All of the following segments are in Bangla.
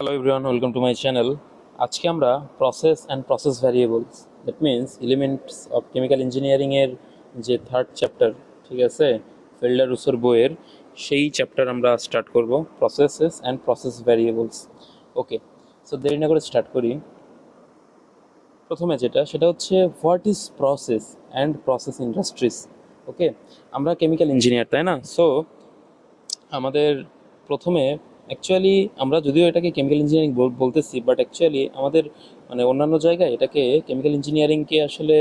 Hello everyone welcome to my channel আজকে আমরা process and process variables that means elements of chemical ইঞ্জিনিয়ারিংয়ের যে থার্ড চ্যাপ্টার ঠিক আছে ফিল্ডার উসর বইয়ের, সেই চ্যাপ্টার আমরা স্টার্ট করব processes and process variables okay so দেরি না করে স্টার্ট করি। প্রথমে যেটা, সেটা হচ্ছে what is process and process industries okay আমরা কেমিক্যাল ইঞ্জিনিয়ার তাই না? সো আমাদের প্রথমে অ্যাকচুয়ালি আমরা যদিও এটাকে কেমিক্যাল ইঞ্জিনিয়ারিং বলতেছি বাট অ্যাকচুয়ালি আমাদের মানে অন্যান্য জায়গায় এটাকে কেমিক্যাল ইঞ্জিনিয়ারিংকে আসলে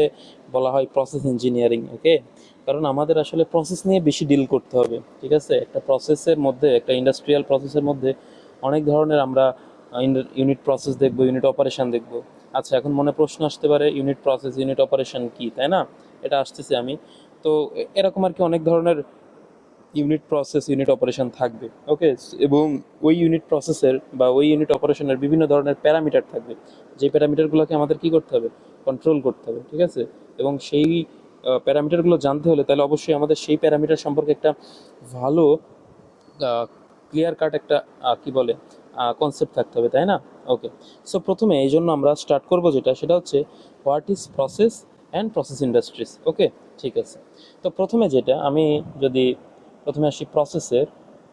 বলা হয় প্রসেস ইঞ্জিনিয়ারিং ওকে কারণ আমাদের আসলে প্রসেস নিয়ে বেশি ডিল করতে হবে, ঠিক আছে? একটা প্রসেসের মধ্যে, একটা ইন্ডাস্ট্রিয়াল প্রসেসের মধ্যে অনেক ধরনের আমরা ইউনিট প্রসেস দেখব ইউনিট অপারেশন দেখব। আচ্ছা এখন মনে প্রশ্ন আসতে পারে ইউনিট প্রসেস ইউনিট অপারেশন কি, তাই না? এটা আসতেছে আমি। তো এরকম আর কি অনেক ধরনের ইউনিট প্রসেস ইউনিট অপারেশন থাকবে ওকে এবং ওই ইউনিট প্রসেসের বা ওই ইউনিট অপারেশনের বিভিন্ন ধরনের প্যারামিটার থাকবে। যে প্যারামিটারগুলোকে আমাদের কি করতে হবে? কন্ট্রোল করতে হবে, ঠিক আছে? এবং সেই প্যারামিটারগুলো জানতে হলে তাহলে অবশ্যই আমাদের সেই প্যারামিটার সম্পর্কে একটা ভালো ক্লিয়ার কাট একটা কি বলে কনসেপ্ট থাকতে হবে, তাই না? ওকে সো প্রথমে এই জন্য আমরা স্টার্ট করব যেটা, সেটা হচ্ছে what is process and process industries okay ঠিক আছে। তো প্রথমে যেটা, আমি যদি প্রথমে আসি প্রসেসের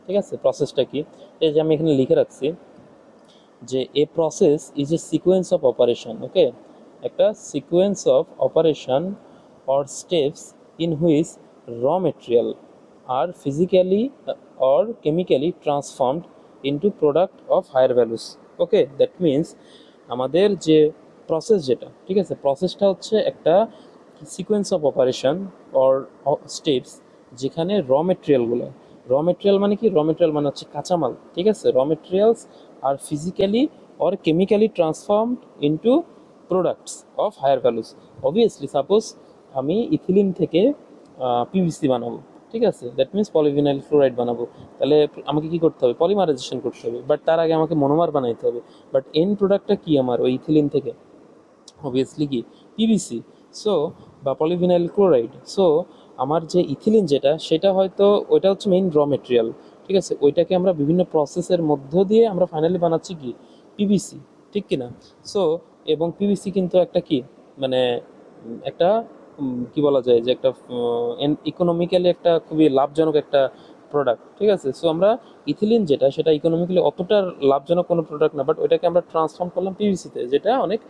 ঠিক আছে? প্রসেসটা কি? এই যে আমি এখানে লিখে রাখছি যে a process is a sequence of operation okay একটা sequence of operation or steps in which raw material are physically or chemically transformed into product of higher values okay that means আমাদের যে প্রসেস যেটা, ঠিক আছে? প্রসেসটা হচ্ছে একটা sequence of operation or steps যেখানে র মেটেরিয়ালগুলো র মেটেরিয়াল মানে কি? র মেটেরিয়াল মানে হচ্ছে কাঁচামাল, ঠিক আছে? Raw materials are physically or chemically transformed into products of higher values obviously suppose আমি ইথিলিন থেকে পিভিসি বানাবো, ঠিক আছে? দ্যাট মিন্স পলিভিনাইল ফ্লোরাইড বানাবো। তাহলে আমাকে কি করতে হবে? পলিমারাইজেশন করতে হবে। বাট তার আগে আমাকে মনোমার বানাইতে হবে। বাট এন প্রোডাক্টটা কি আমার? ওই ইথিলিন থেকে। অবভিয়াসলি কি? পিভিসি সো বা পলিভিনাইল ক্লোরাইড সো আমার যে ইথিলিন যেটা, সেটা হয়তো ওইটা হচ্ছে মেইন র মেটেরিয়াল ঠিক আছে? ওইটাকে আমরা বিভিন্ন প্রসেসের মধ্য দিয়ে আমরা ফাইনালি বানাচ্ছি কি? পিভিসি ঠিক কিনা? সো এবং পিভিসি কিন্তু একটা কি? মানে একটা কি বলা যায় যে একটা ইকোনমিক্যালি একটা খুবই লাভজনক একটা প্রোডাক্ট ঠিক আছে? সো আমরা ইথিলিন যেটা, সেটা ইকোনমিক্যালি অতটা লাভজনক কোনো প্রোডাক্ট না বাট ওইটাকে আমরা ট্রান্সফর্ম করলাম পিভিসিতে যেটা অনেক,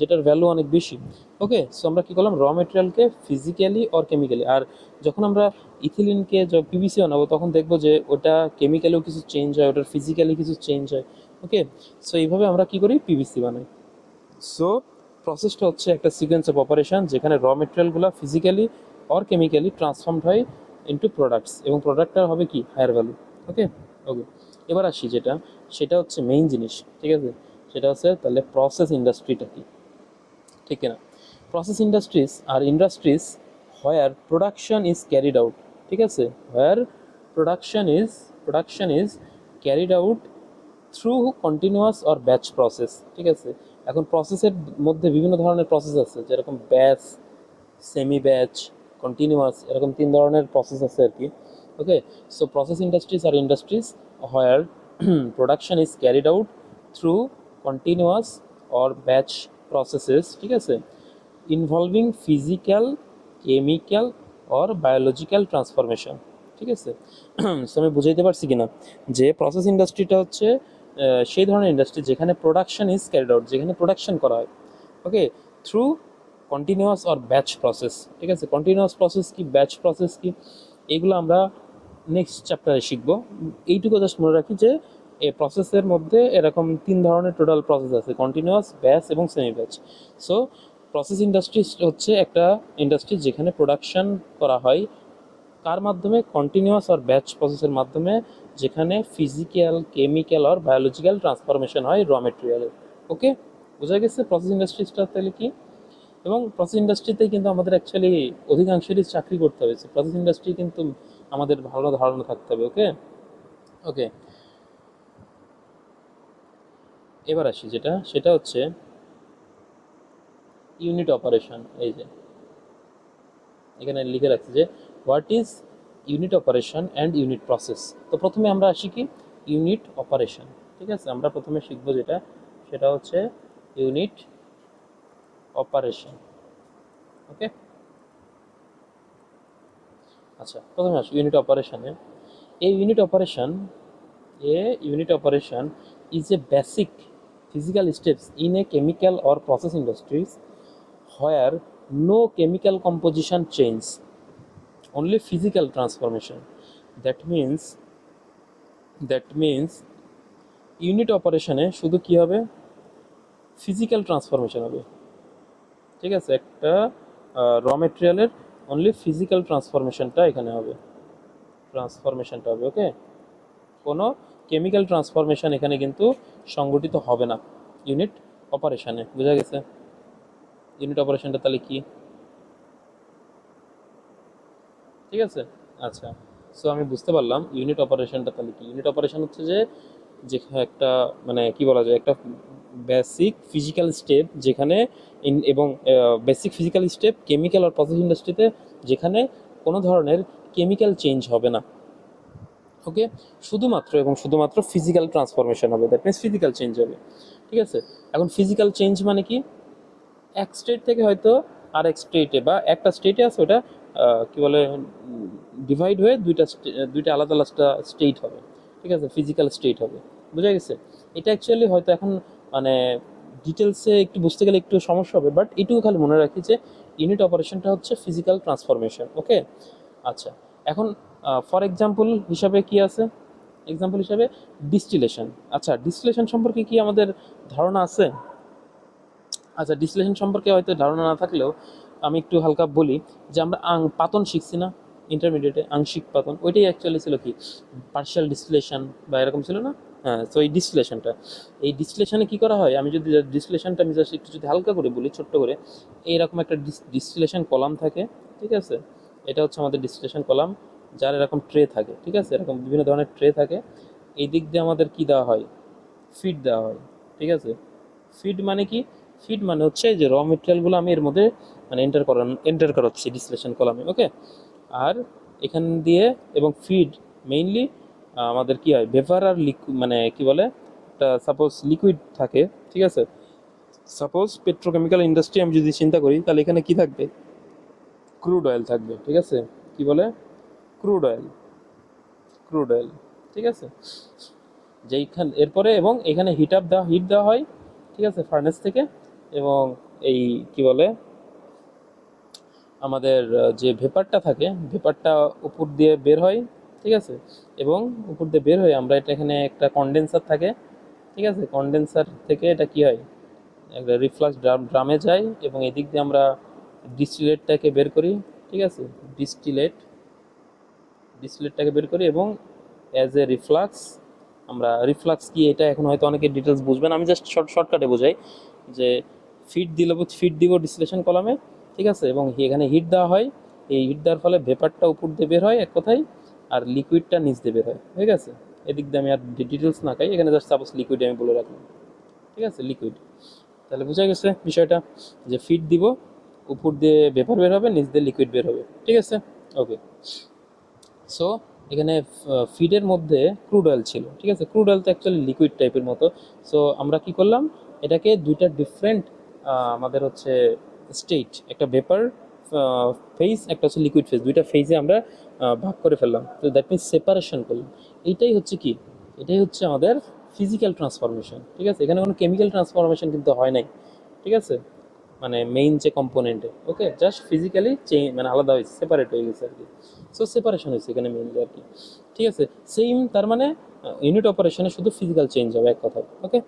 যেটার ভ্যালু অনেক বেশি। ওকে সো আমরা কী করলাম? র মেটেরিয়ালকে ফিজিক্যালি অর কেমিক্যালি আর যখন আমরা ইথিলিনকে পিভিসি বানাবো তখন দেখব যে ওটা কেমিক্যালিও কিছু চেঞ্জ হয়, ওটার ফিজিক্যালি কিছু চেঞ্জ হয়। ওকে সো এইভাবে আমরা কি করি? পিভিসি বানাই। সো প্রসেসটা হচ্ছে একটা সিকোয়েন্স অফ অপারেশন যেখানে র মেটেরিয়ালগুলো ফিজিক্যালি অর কেমিক্যালি ট্রান্সফর্মড হয় ইন্টু প্রোডাক্টস এবং প্রোডাক্টটা হবে কি? হায়ার ভ্যালু ওকে ওকে এবার আসি যেটা, সেটা হচ্ছে মেইন জিনিস, ঠিক আছে? সেটা হচ্ছে তাহলে প্রসেস ইন্ডাস্ট্রিটা কি? ঠিক না process industries are industries where production is carried out ঠিক আছে? Where production is production is carried out through continuous or batch process ঠিক আছে? এখন প্রসেসের মধ্যে বিভিন্ন ধরনের প্রসেস আছে, যেরকম ব্যাচ সেমি ব্যাচ কন্টিনিউয়াস এরকম তিন ধরনের প্রসেস আছে আর কি। Okay so process industries are industries where production is carried out through continuous or batch processes ঠিক আছে involving physical chemical or biological transformation ঠিক আছে সো আমি বুঝাইতে পারছি কিনা? যে প্রসেস ইন্ডাস্ট্রিটা হচ্ছে সেই ধরনের ইন্ডাস্ট্রি যেখানে প্রোডাকশন ইজ ক্যারিড আউট যেখানে প্রোডাকশন করা হয়। Okay through continuous or batch process ঠিক আছে? কন্টিনিউয়াস প্রসেস কি ব্যাচ প্রসেস কি? এগুলো আমরা নেক্সট চ্যাপ্টারে শিখব। এইটুকু জাস্ট মনে রাখি যে, এই প্রসেসের মধ্যে এরকম তিন ধরনের টোটাল প্রসেস আছে কন্টিনিউয়াস ব্যাচ এবং semi batch so process industry হচ্ছে একটা ইন্ডাস্ট্রি যেখানে প্রোডাকশন করা হয় কার মাধ্যমে? কন্টিনিউয়াস আর ব্যাচ প্রসেসের মাধ্যমে, যেখানে ফিজিক্যাল কেমিক্যাল আর বায়োলজিক্যাল ট্রান্সফরমেশন হয় র মেটেরিয়ালের ওকে বোঝা গেছে প্রসেস ইন্ডাস্ট্রিজটা তাহলে কি? এবং প্রসেস ইন্ডাস্ট্রিতে কিন্তু আমাদের অ্যাকচুয়ালি অধিকাংশেরই চাকরি করতে হবে। প্রসেস ইন্ডাস্ট্রি কিন্তু আমাদের ভালো ধারণা থাকতে হবে ওকে ওকে এবার আসি যেটা, সেটা হচ্ছে ইউনিট অপারেশন এই যে। এখানে লিখে রাখছি যে what is unit operation and unit process তো প্রথমে আমরা আসি কি? ইউনিট অপারেশন ঠিক আছে? আমরা প্রথমে শিখব যেটা, সেটা হচ্ছে ইউনিট অপারেশন ওকে আচ্ছা প্রথমে আসো ইউনিট অপারেশনে এই unit operation a unit operation is a basic physical steps in a chemical or process industries where no chemical composition change only physical transformation that means that means unit অপারেশনে শুধু কী হবে? ফিজিক্যাল ট্রান্সফরমেশন হবে। ঠিক আছে, একটা র মেটেরিয়ালের অনলি ফিজিক্যাল ট্রান্সফরমেশনটা এখানে হবে। ট্রান্সফরমেশনটা হবে ওকে কোনো কেমিক্যাল ট্রান্সফরমেশন এখানে কিন্তু সংগঠিত হবে না। ইউনিট অপারেশনে বোঝা গেছে? ইউনিট অপারেশনটা তাহলে কি? ঠিক আছে? আচ্ছা সো আমি বুঝতে পারলাম ইউনিট অপারেশনটা তাহলে কি? ইউনিট অপারেশন হচ্ছে যে যে একটা মানে কি বলা যায়, একটা বেসিক ফিজিক্যাল স্টেপ যেখানে এবং বেসিক ফিজিক্যাল স্টেপ কেমিক্যাল আর প্রসেস ইন্ডাস্ট্রিতে যেখানে কোনো ধরনের কেমিক্যাল চেঞ্জ হবে না। ওকে শুধুমাত্র এবং শুধুমাত্র ফিজিক্যাল ট্রান্সফরমেশন হবে। দ্যাট মিনস ফিজিক্যাল চেঞ্জ হবে। ঠিক আছে? এখন ফিজিক্যাল চেঞ্জ মানে কি? এক স্টেট থেকে হয়তো আর এক স্টেটে বা একটা স্টেটে আছে ওটা কি বলে ডিভাইড হয়ে দুইটা দুইটা আলাদা আলাদা স্টেট হবে। ঠিক আছে? ফিজিক্যাল স্টেট হবে। বুঝা গেছে? এটা অ্যাকচুয়ালি হয়তো এখন মানে ডিটেলসে একটু বুঝতে গেলে একটু সমস্যা হবে বাট এটুকু খালি মনে রাখি যে ইউনিট অপারেশনটা হচ্ছে ফিজিক্যাল ট্রান্সফরমেশন ওকে আচ্ছা এখন ফর এক্সাম্পল হিসাবে কি আছে? এক্সাম্পল হিসাবে ডিস্টিলেশন আচ্ছা ডিস্টিলেশন সম্পর্কে কি আমাদের ধারণা আছে? আচ্ছা ডিস্টিলেশন সম্পর্কে হয়তো ধারণা না থাকলেও আমি একটু হালকা বলি যে আমরা আং, পাতন শিখছি না ইন্টারমিডিয়েটে আংশিক পাতন, ওইটাই অ্যাকচুয়ালি ছিল কি? পার্শিয়াল ডিস্টিলেশন বা এরকম ছিল না? হ্যাঁ তো এই ডিস্টিলেশনটা এই ডিস্টিলেশনে কি করা হয়? আমি যদি ডিস্টিলেশনটা আমি জাস্ট একটু যদি হালকা করে বলি, ছোট্ট করে, এইরকম একটা ডিস্টিলেশন কলাম থাকে, ঠিক আছে? এটা হচ্ছে আমাদের ডিস্টিলেশন কলাম, যার এরকম ট্রে থাকে, ঠিক আছে? এরকম বিভিন্ন ধরনের ট্রে থাকে। এই দিক দিয়ে আমাদের কি দেওয়া হয়? ফিড দেওয়া হয়, ঠিক আছে? ফিড মানে কি? ফিড মানে হচ্ছে যে র মেটেরিয়ালগুলো আমি এর মধ্যে মানে এন্টার করান এন্টার করাচ্ছি ডিসলেশন কলামে ওকে আর এখান দিয়ে এবং ফিড মেইনলি আমাদের কি হয়? ভেপার আর মানে কি বলে? একটা সাপোজ লিকুইড থাকে, ঠিক আছে? সাপোজ পেট্রোকেমিক্যাল ইন্ডাস্ট্রি আমি যদি চিন্তা করি, তাহলে এখানে কি থাকবে? ক্রুড অয়েল থাকবে, ঠিক আছে? কি বলে? ক্রুড অয়েল ক্রুড অয়েল ঠিক আছে? যেইখান এরপরে এবং এখানে হিট আপ দেওয়া হিট দেওয়া হয়, ঠিক আছে? ফার্নেস থেকে এবং এই কি বলে? আমাদের যে ভেপারটা থাকে ভেপারটা উপর দিয়ে বের হয় ঠিক আছে? এবং উপর দিয়ে বের হয়ে আমরা এটা এখানে একটা কন্ডেন্সার থাকে, ঠিক আছে? কন্ডেন্সার থেকে এটা কি হয়? একটা রিফ্লাক্স ড্রাম ড্রামে যায় এবং এদিক দিয়ে আমরা ডিস্টিলেটটাকে বের করি, ঠিক আছে? ডিস্টিলেট ডিস্টিলেটটাকে বের করি এবং অ্যাজ এ রিফ্লাক্স আমরা রিফ্লাক্স কি এটা এখন হয়তো অনেকে ডিটেলস বুঝবেন, আমি জাস্ট শর্ট শর্টকাটে বোঝাই যে ফিট দিলে ফিট দিব ডিস্টিলেশন কলামে ঠিক আছে? এবং এখানে হিট দেওয়া হয়, এই হিট দেওয়ার ফলে ভেপারটা উপর দিয়ে বের হয় এক কথায় আর লিকুইডটা নিচ দিয়ে বের হয়, ঠিক আছে? এদিক দিয়ে আমি আর ডিটেলস না খাই, এখানে জাস্ট সাপোজ লিকুইড আমি বলে রাখলাম, ঠিক আছে? লিকুইড তাহলে বোঝা গেছে বিষয়টা যে ফিট দিব, উপর দিয়ে ভেপার বের হবে, নিচ দিয়ে লিকুইড বের হবে, ঠিক আছে? ওকে সো এখানে ফিডের মধ্যে ক্রুড অয়েল ছিল, ঠিক আছে? ক্রুড অয়েল তো অ্যাকচুয়ালি লিকুইড টাইপের মতো। সো আমরা কি করলাম? এটাকে দুইটা ডিফারেন্ট আমাদের হচ্ছে স্টেট একটা ভেপার ফেজ একটা হচ্ছে লিকুইড ফেজ দুইটা ফেজে আমরা ভাগ করে ফেললাম। তো দ্যাট মিনস সেপারেশন করলাম। এইটাই হচ্ছে কি? এটাই হচ্ছে আমাদের ফিজিক্যাল ট্রান্সফরমেশন ঠিক আছে? এখানে কোনো কেমিক্যাল ট্রান্সফরমেশন কিন্তু হয় নাই, ঠিক আছে? মানে মেইন যে কম্পোনেন্টে ওকে জাস্ট ফিজিক্যালি চেঞ্জ মানে আলাদা হয়েছে সেপারেট হয়ে গেছে আর কি। সো সেপারেশন হয়েছে এখানে মেইনলি আর কি, ঠিক আছে? সেম তার মানে ইউনিট অপারেশনে শুধু ফিজিক্যাল চেঞ্জ হবে, এক কথা ওকে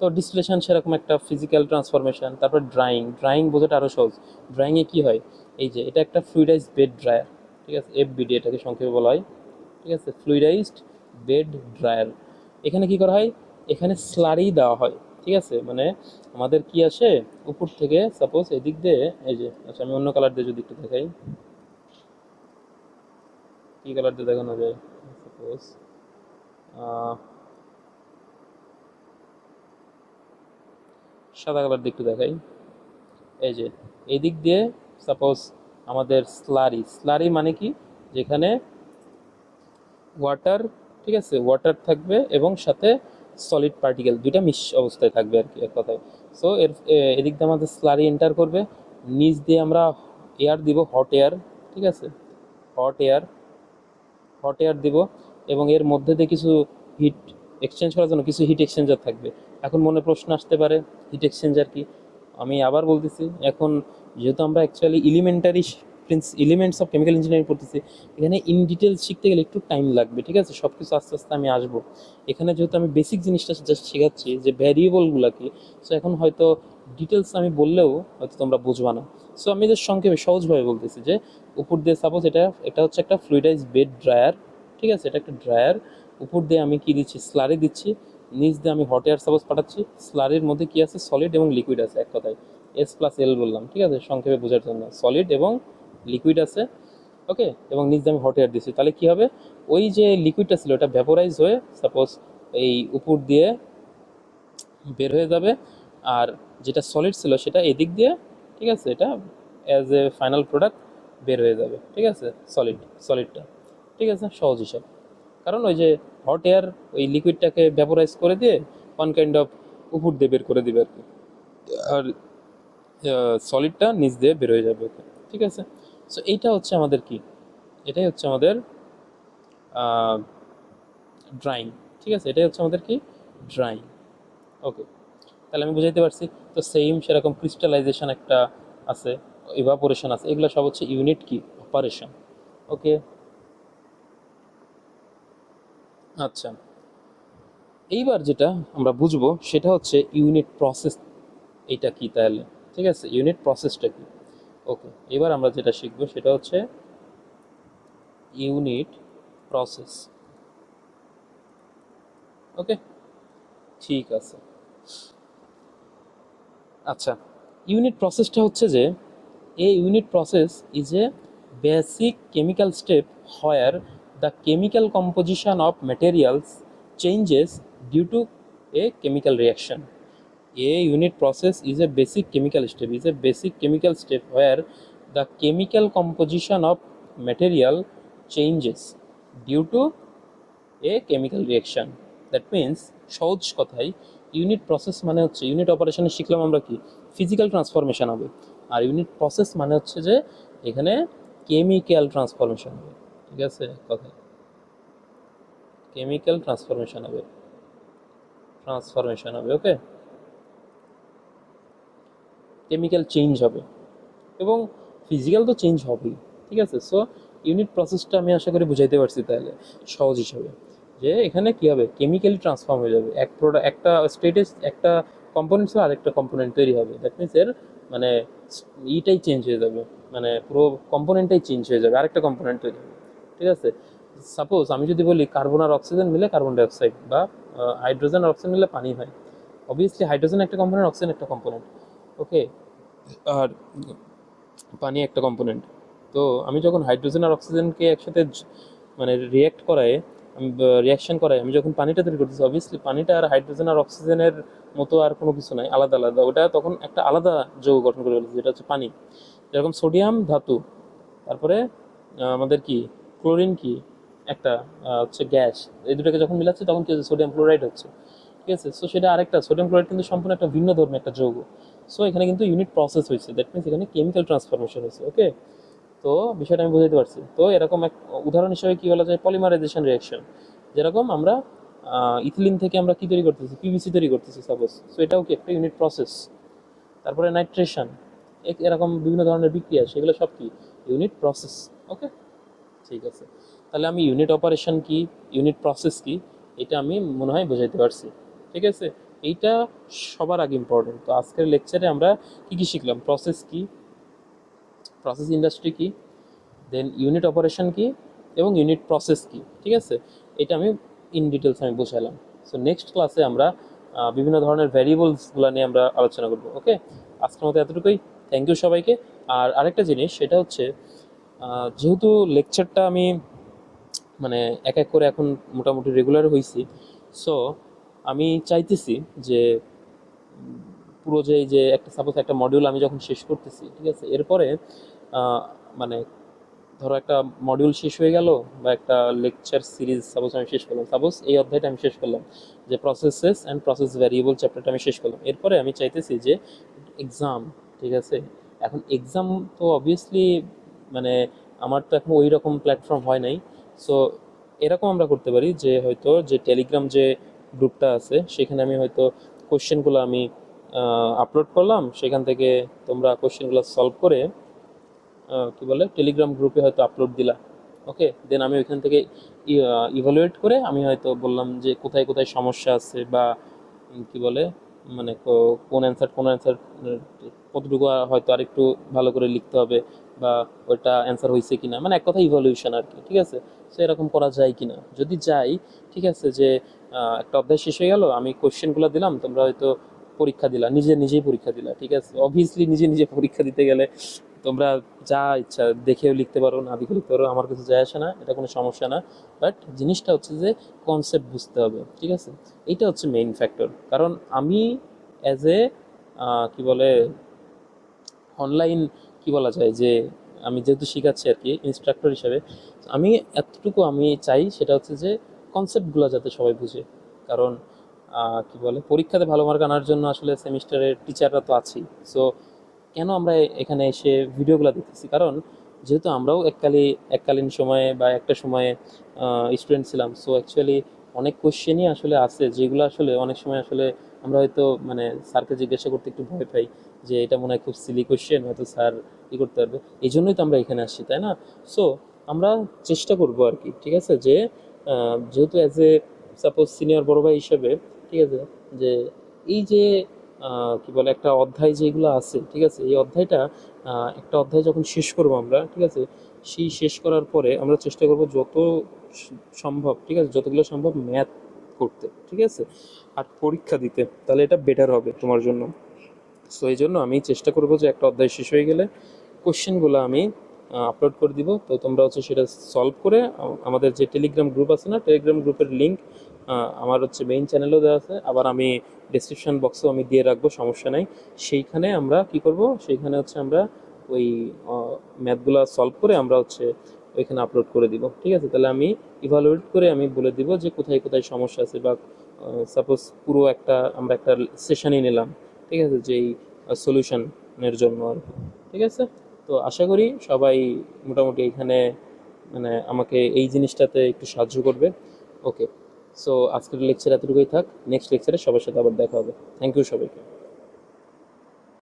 তো ডিসপ্লেশন সেরকম একটা ফিজিক্যাল ট্রান্সফরমেশন তারপর ড্রাইং ড্রাইং বোঝাটা আরও সহজ। ড্রাইংয়ে কী হয়? এই যে, এটা একটা ফ্লুইডাইজ বেড ড্রায়ার ঠিক আছে? এফ বিডি এটাকে সংক্ষেপে বলা হয়, ঠিক আছে? ফ্লুইডাইজড বেড ড্রায়ার এখানে কি করা হয়? এখানে স্লারি দেওয়া হয়, ঠিক আছে? মানে আমাদের কি আসে? উপর থেকে সাপোজ এদিক দিয়ে, এই যে আচ্ছা আমি অন্য কালার দিয়ে যদি একটু দেখাই। কি কালার দিয়ে দেখানো যায়? সাপোজ সাদা কালার দিয়ে একটু দেখাই। এই যে এই দিক দিয়ে সাপোজ আমাদের স্লারি স্লারি মানে কি? যেখানে ওয়াটার ঠিক আছে ওয়াটার থাকবে এবং সাথে সলিড পার্টিকেল দুইটা মিশ অবস্থায় থাকবে আর কি এক কথায়। সো এর এদিক দিয়ে আমাদের স্লারি এন্টার করবে, নিচ দিয়ে আমরা এয়ার দিব হট এয়ার ঠিক আছে? হট এয়ার হট এয়ার দিব এবং এর মধ্যে দিয়ে কিছু হিট এক্সচেঞ্জ করার জন্য কিছু হিট এক্সচেঞ্জার থাকবে। এখন মনে প্রশ্ন আসতে পারে হিট এক্সচেঞ্জার কি? আমি আবার বলতেছি, এখন যেহেতু আমরা actually elementary principles elements of chemical engineering পড়তেছি, এখানে ইন ডিটেলস শিখতে গেলে একটু টাইম লাগবে, ঠিক আছে? সব কিছু আস্তে আস্তে আমি আসব। এখানে যেহেতু আমি বেসিক জিনিসটা জাস্ট শেখাচ্ছি, যে ভ্যারিয়েবলগুলো কি সো এখন হয়তো ডিটেলস আমি বললেও হয়তো তোমরা বুঝবা না। সো আমি জাস্ট সংক্ষেপে সহজভাবে বলতেছি যে, উপর দিয়ে সাপোজ এটা এটা হচ্ছে একটা ফ্লুইডাইজ বেড ড্রায়ার ঠিক আছে? এটা একটা ড্রায়ার উপর দিয়ে আমি কি দিচ্ছি? স্লারি দিচ্ছি, নিচ দিয়ে আমি হট এয়ার সাপোজ পাঠাচ্ছি স্লারির মধ্যে কি আছে? সলিড এবং লিকুইড আছে এক কথায়। এস প্লাস এল বললাম, ঠিক আছে? সংক্ষেপে বোঝার জন্য। সলিড এবং লিকুইড আছে ওকে এবং দিয়ে আমি হট এয়ার দিচ্ছি তাহলে কি হবে? ওই যে লিকুইডটা ছিল, ওটা ভ্যাপোরাইজ হয়ে সাপোজ এই উপর দিয়ে বের হয়ে যাবে। আর যেটা সলিড ছিল, সেটা এদিক দিয়ে, ঠিক আছে? এটা অ্যাজ এ ফাইনাল প্রোডাক্ট বের হয়ে যাবে, ঠিক আছে? সলিড সলিডটা ঠিক আছে? সহজ হিসাব। কারণ ওই যে হট এয়ার ওই লিকুইডটাকে ভ্যাপোরাইজ করে দিয়ে ওয়ান কাইন্ড অফ উপর দিয়ে বের করে দিবে আর কি। আর সলিডটা নিচ দিয়ে বের হয়ে যাবে ওকে, ঠিক আছে? সো এইটা হচ্ছে আমাদের কি? এটাই হচ্ছে আমাদের ড্রাইং ঠিক আছে? এটাই হচ্ছে আমাদের কি? ড্রাইং ওকে তাহলে আমি বুঝাইতে পারছি, তো সেম সেরকম ক্রিস্টালাইজেশন একটা আছে ইভাপোরেশন আছে, এগুলো সব হচ্ছে ইউনিট কি? অপারেশন ওকে আচ্ছা এইবার যেটা আমরা বুঝব, সেটা হচ্ছে ইউনিট প্রসেস এইটা কি তাহলে? ঠিক আছে? ইউনিট প্রসেসটা কি? ওকে এবার আমরা যেটা শিখব সেটা হচ্ছে ইউনিট প্রসেস ওকে ঠিক আছে। আচ্ছা ইউনিট প্রসেসটা হচ্ছে যে a unit process is a basic chemical step where the chemical composition of materials changes due to a chemical reaction. A unit process is a basic chemical step is a basic chemical step where the chemical composition of material changes due to a chemical reaction that means সহজ কথায় ইউনিট প্রসেস মানে হচ্ছে ইউনিট অপারেশনে শিখলাম আমরা কি ফিজিক্যাল ট্রান্সফরমেশন হবে আর ইউনিট প্রসেস মানে হচ্ছে যে এখানে কেমিক্যাল ট্রান্সফরমেশন হবে ঠিক আছে কথা কেমিক্যাল ট্রান্সফরমেশন হবে ট্রান্সফরমেশন হবে ওকে কেমিক্যাল চেঞ্জ হবে। এবং ফিজিক্যাল তো চেঞ্জ হবেই, ঠিক আছে? সো ইউনিট প্রসেসটা আমি আশা করি বুঝাইতে পারছি তাহলে, সহজ হিসাবে। যে এখানে কী হবে? কেমিক্যালি ট্রান্সফর্ম হয়ে যাবে। এক প্রোডাক্ট একটা স্টেটে একটা কম্পোনেন্ট ছিল আরেকটা কম্পোনেন্ট তৈরি হবে। দ্যাট মিনস এর মানে ইটাই চেঞ্জ হয়ে যাবে। মানে পুরো কম্পোনেন্টটাই চেঞ্জ হয়ে যাবে, আরেকটা কম্পোনেন্ট তৈরি হবে। ঠিক আছে? সাপোজ আমি যদি বলি কার্বন আর অক্সিজেন মিলে কার্বন ডাইঅক্সাইড বা হাইড্রোজেন আর অক্সিজেন মিলে পানি হয়। অবভিয়াসলি হাইড্রোজেন একটা কম্পোনেন্ট অক্সিজেন একটা কম্পোনেন্ট ওকে, আর পানি একটা কম্পোনেন্ট তো আমি যখন হাইড্রোজেন আর অক্সিজেনকে একসাথে মানে রিয়াক্ট করায়, আমি রিয়াকশন করাই আমি যখন পানিটা তৈরি করতেছি অবভিয়াসলি পানিটা আর হাইড্রোজেন আর অক্সিজেনের মতো আর কোনো কিছু নাই, আলাদা আলাদা। ওটা তখন একটা আলাদা যৌগ গঠন করে ফেলছে, যেটা হচ্ছে পানি। যেরকম সোডিয়াম ধাতু, তারপরে আমাদের কি ক্লোরিন কি, একটা হচ্ছে গ্যাস এই দুটোকে যখন মিলাচ্ছে, তখন কি হচ্ছে সোডিয়াম ক্লোরাইড হচ্ছে। ঠিক আছে? সো সেটা আরেকটা সোডিয়াম ক্লোরাইড কিন্তু সম্পূর্ণ একটা ভিন্ন ধর্মের একটা যৌগ। সো এখানে কিন্তু ইউনিট প্রসেস হয়েছে। দ্যাট মিনস এখানে কেমিক্যাল ট্রান্সফরমেশন হয়েছে ওকে তো বিষয়টা আমি বুঝাতে পারছি। তো এরকম এক উদাহরণ হিসেবে কী বলা যায়? পলিমারাইজেশন রিয়াকশন যেরকম আমরা ইথিলিন থেকে আমরা কী তৈরি করতেছি? পিভিসি তৈরি করতেছি সাপোজ সো এটাও কি একটা ইউনিট প্রসেস তারপরে নাইট্রেশন এক এরকম বিভিন্ন ধরনের বিক্রিয়া, সেগুলো সব কি? ইউনিট প্রসেস ওকে ঠিক আছে। তাহলে আমি ইউনিট অপারেশন কি? ইউনিট প্রসেস কি? এটা আমি মনে হয় বোঝাইতে পারছি। ঠিক আছে? এইটা সবার আগে ইম্পর্টেন্ট তো আজকের লেকচারে আমরা কি কি শিখলাম? প্রসেস কি? প্রসেস ইন্ডাস্ট্রি কি? দেন ইউনিট অপারেশন কি? এবং ইউনিট প্রসেস কি? ঠিক আছে? এটা আমি ইন ডিটেলস আমি বোঝালাম। সো নেক্সট ক্লাসে আমরা বিভিন্ন ধরনের ভ্যারিয়েবলসগুলো নিয়ে আমরা আলোচনা করব ওকে আজকের মতো এতটুকুই। থ্যাংক ইউ সবাইকে। আর আরেকটা জিনিস, সেটা হচ্ছে যেহেতু লেকচারটা আমি মানে এক এক করে এখন মোটামুটি রেগুলার হয়েছি সো আমি চাইতেছি যে, পুরো যে যে একটা সাপোজ একটা মডিউল আমি যখন শেষ করতেছি, ঠিক আছে? এরপরে মানে ধরো একটা মডিউল শেষ হয়ে গেল বা একটা লেকচার সিরিজ সাপোজ আমি শেষ করলাম। সাপোজ এই অধ্যায়টা আমি শেষ করলাম, যে প্রসেসেস অ্যান্ড প্রসেস ভ্যারিয়েবল চ্যাপ্টারটা আমি শেষ করলাম। এরপরে আমি চাইতেছি যে এক্সাম ঠিক আছে? এখন এক্সাম তো অবভিয়াসলি মানে আমার তো এখন ওই রকম প্ল্যাটফর্ম হয় নাই। সো এরকম আমরা করতে পারি যে হয়তো যে টেলিগ্রাম যে গ্রুপটা আছে, সেখানে আমি হয়তো কোশ্চেনগুলো আমি আপলোড করলাম, সেখান থেকে তোমরা কোশ্চেনগুলো সলভ করে কি বলে টেলিগ্রাম গ্রুপে হয়তো আপলোড দিলা ওকে দেন আমি ওইখান থেকে ইভালুয়েট করে আমি হয়তো বললাম যে কোথায় কোথায় সমস্যা আছে বা, কি বলে মানে কোন অ্যান্সার কোন অ্যান্সার কতটুকু হয়তো আর আরেকটু ভালো করে লিখতে হবে বা ওইটা অ্যান্সার হয়েছে কিনা। মানে এক কথা ইভলিউশন আর কি ঠিক আছে? সো এরকম করা যায় কিনা? যদি যাই, ঠিক আছে, যে একটা অধ্যায় শেষ হয়ে গেল, আমি কোশ্চেনগুলো দিলাম, তোমরা হয়তো পরীক্ষা দিলা, নিজে নিজেই পরীক্ষা দিলা, ঠিক আছে? অবভিয়াসলি নিজে নিজে পরীক্ষা দিতে গেলে তোমরা যা ইচ্ছা দেখেও লিখতে পারো, না দেখেও লিখতে পারো, আমার কিছু যায় আসে না, এটা কোনো সমস্যা না। বাট জিনিসটা হচ্ছে যে কনসেপ্ট বুঝতে হবে, ঠিক আছে? এইটা হচ্ছে মেইন ফ্যাক্টর কারণ আমি অ্যাজ এ কি বলে অনলাইন কি বলা যায় যে আমি যেহেতু শেখাচ্ছি আর কি ইনস্ট্রাক্টর হিসাবে, আমি এতটুকু আমি চাই সেটা হচ্ছে যে কনসেপ্টগুলো যাতে সবাই বুঝে। কারণ কি বলে, পরীক্ষাতে ভালো মার্ক আনার জন্য আসলে সেমিস্টারের টিচাররা তো আছেই। সো কেন আমরা এখানে এসে ভিডিওগুলো দেখতেছি? কারণ, যেহেতু আমরাও এককালে, এককালীন সময়ে বা একটা সময়ে স্টুডেন্ট ছিলাম। সো অ্যাকচুয়ালি অনেক কোশ্চেনই আসলে আছে যেগুলো আসলে অনেক সময় আসলে আমরা হয়তো মানে স্যারকে জিজ্ঞাসা করতে একটু ভয় পাই। যে এটা মনে হয় খুব সিলি কোয়েশ্চেন হয়তো স্যার ই করতে পারবে। এই জন্যই তো আমরা এখানে আসছি, তাই না? সো আমরা চেষ্টা করব আর কি, ঠিক আছে? যে যেহেতু অ্যাজ এ সাপোজ সিনিয়র বড় ভাই হিসেবে, ঠিক আছে? যে, এই যে কি বলে, একটা অধ্যায় যেগুলো আছে, ঠিক আছে? এই অধ্যায়টা একটা অধ্যায় যখন শেষ করব আমরা, ঠিক আছে? সেই শেষ করার পরে আমরা চেষ্টা করব যত সম্ভব, ঠিক আছে? যতগুলো সম্ভব ম্যাথ করতে, ঠিক আছে? আর পরীক্ষা দিতে, তাহলে এটা বেটার হবে তোমার জন্য। সো এই জন্য আমি চেষ্টা করব যে একটা অধ্যায় শেষ হয়ে গেলে কোশ্চেনগুলো আমি আপলোড করে দিব। তো তোমরা হচ্ছে সেটা সলভ করে আমাদের যে টেলিগ্রাম গ্রুপ আছে না টেলিগ্রাম গ্রুপের লিঙ্ক আমার হচ্ছে মেইন চ্যানেলেও দেওয়া আছে। আবার আমি ডেসক্রিপশন বক্সেও আমি দিয়ে রাখব, সমস্যা নাই। সেইখানে আমরা কি করব? সেইখানে হচ্ছে আমরা ওই ম্যাথগুলো সলভ করে আমরা হচ্ছে ওইখানে আপলোড করে দিব। ঠিক আছে? তাহলে আমি ইভালুয়েট করে আমি বলে দিব যে কোথায় কোথায় সমস্যা আছে বা সাপোজ পুরো একটা, আমরা একটা সেশনই নিলাম। ঠিক আছে? যেই সলিউশনের জন্য আর ঠিক আছে? তো আশা করি সবাই মোটামুটি এখানে মানে আমাকে এই জিনিসটাতে একটু সাহায্য করবে। ওকে সো আজকের লেকচার এতটুকুই থাক। নেক্সট লেকচারে সবার সাথে আবার দেখা হবে। থ্যাংক ইউ সবাইকে।